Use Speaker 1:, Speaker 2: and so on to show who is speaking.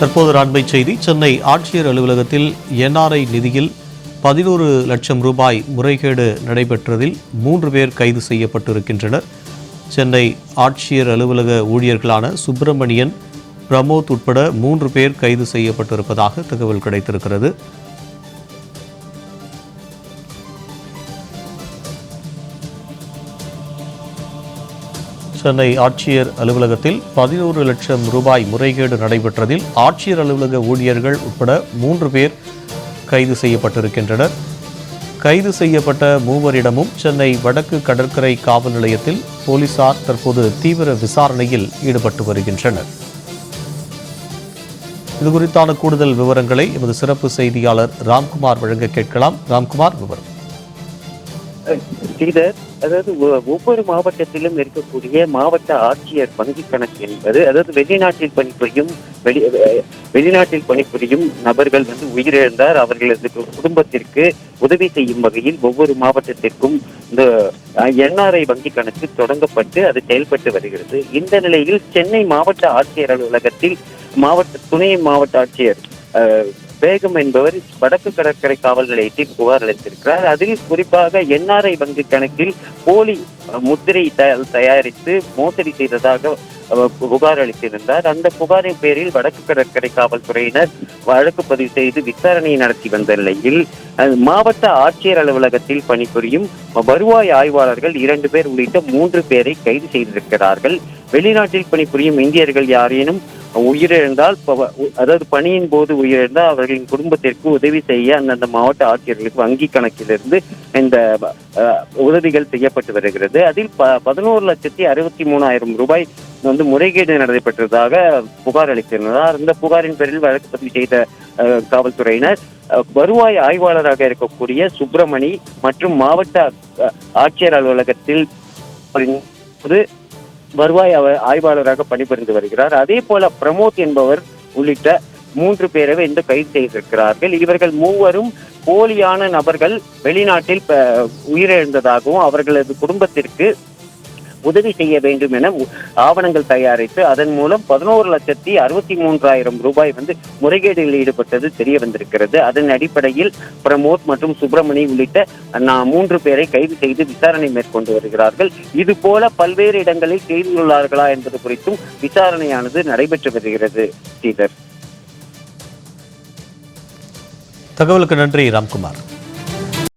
Speaker 1: தற்போது அண்மை செய்தி சென்னை ஆட்சியர் அலுவலகத்தில் என்ஆர்ஐ நிதியில் பதினோரு லட்சம் ரூபாய் முறைகேடு நடைபெற்றதில் மூன்று பேர் கைது செய்யப்பட்டிருக்கின்றனர். சென்னை ஆட்சியர் அலுவலக ஊழியர்களான சுப்பிரமணியன் பிரமோத் உட்பட மூன்று பேர் கைது செய்யப்பட்டிருப்பதாக தகவல் கிடைத்திருக்கிறது. சென்னை ஆட்சியர் அலுவலகத்தில் பதினோரு லட்சம் ரூபாய் முறைகேடு நடைபெற்றதில் ஆட்சியர் அலுவலக ஊழியர்கள் உட்பட மூன்று பேர் கைது செய்யப்பட்டிருக்கின்றனர். கைது செய்யப்பட்ட மூவரிடமும் சென்னை வடக்கு கடற்கரை காவல் நிலையத்தில் போலீசார் தற்போது தீவிர விசாரணையில் ஈடுபட்டு வருகின்றனர். இது குறித்தான கூடுதல் விவரங்களை எமது சிறப்பு செய்தியாளர் ராம்குமார் வழங்க கேட்கலாம். ராம்குமார் விவரம்.
Speaker 2: ஸ்ரீதர் அதாவது ஒ- ஒவ்வொரு மாவட்டத்திலும் இருக்கக்கூடிய மாவட்ட ஆட்சியர் வங்கி கணக்கு என்பது அதாவது வெளிநாட்டில் பணிபுரியும் வெளி வெளிநாட்டில் பணிபுரியும் நபர்கள் வந்து உயிரிழந்தார். அவர்களது குடும்பத்திற்கு உதவி செய்யும் வகையில் ஒவ்வொரு மாவட்டத்திற்கும் இந்த என்ஆர்ஐ வங்கி கணக்கு தொடங்கப்பட்டு அது செயல்பட்டு வருகிறது. இந்த நிலையில் சென்னை மாவட்ட ஆட்சியர் அலுவலகத்தில் மாவட்ட துணை மாவட்ட ஆட்சியர் அஹ், பேகம் என்பவர் வடக்கு கடற்கரை காவல் நிலையத்தில் புகார் அளித்திருக்கிறார். அதில் குறிப்பாக என்ஆர்ஐ வங்கி கணக்கில் போலி முத்திரை தயாரித்து மோசடி செய்ததாக புகார் அளித்திருந்தார். அந்த புகாரின் பேரில் வடக்கு கடற்கரை காவல்துறையினர் வழக்கு பதிவு செய்து விசாரணை நடத்தி வந்த நிலையில் மாவட்ட ஆட்சியர் அலுவலகத்தில் பணிபுரியும் வருவாய் ஆய்வாளர்கள் இரண்டு பேர் உள்ளிட்ட மூன்று பேரை கைது செய்திருக்கிறார்கள். வெளிநாட்டில் பணிபுரியும் இந்தியர்கள் யாரேனும் உயிரிழந்தால் அதாவது பணியின் போது உயிரிழந்தால் அவர்களின் குடும்பத்திற்கு உதவி செய்ய அந்தந்த மாவட்ட ஆட்சியர்களுக்கு வங்கி கணக்கிலிருந்து இந்த உதவிகள் செய்யப்பட்டு வருகிறது. அதில் ப பதினோரு லட்சத்தி அறுபத்தி மூணாயிரம் ரூபாய் வந்து முறைகேடு நடைபெற்றதாக புகார் அளித்திருந்ததால் அந்த புகாரின் பேரில் வழக்கு பதிவு செய்த காவல்துறையினர் வருவாய் ஆய்வாளராக இருக்கக்கூடிய சுப்பிரமணி மற்றும் மாவட்ட ஆட்சியர் அலுவலகத்தில் வருவாய் அவர் ஆய்வாளராக பணிபுரிந்து வருகிறார். அதே போல பிரமோத் என்பவர் உள்ளிட்ட மூன்று பேரை இந்த கைது செய்திருக்கிறார்கள். இவர்கள் மூவரும் போலியான நபர்கள் வெளிநாட்டில் உயிரிழந்ததாகவும் அவர்களது குடும்பத்திற்கு உதவி செய்ய வேண்டும் என ஆவணங்கள் தயாரித்து அதன் மூலம் பதினோரு லட்சத்தி அறுபத்தி மூன்றாயிரம் ரூபாய் வந்து முறைகேடுகளில் ஈடுபட்டது தெரிய வந்திருக்கிறது. அதன் அடிப்படையில் பிரமோத் மற்றும் சுப்பிரமணி உள்ளிட்ட நான் மூன்று பேரை கைது செய்து விசாரணை மேற்கொண்டு வருகிறார்கள். இது போல பல்வேறு இடங்களில் செய்துள்ளார்களா என்பது குறித்தும் விசாரணையானது நடைபெற்று வருகிறது. ஸ்ரீதர்.
Speaker 1: தகவலுக்கு நன்றி ராம்குமார்.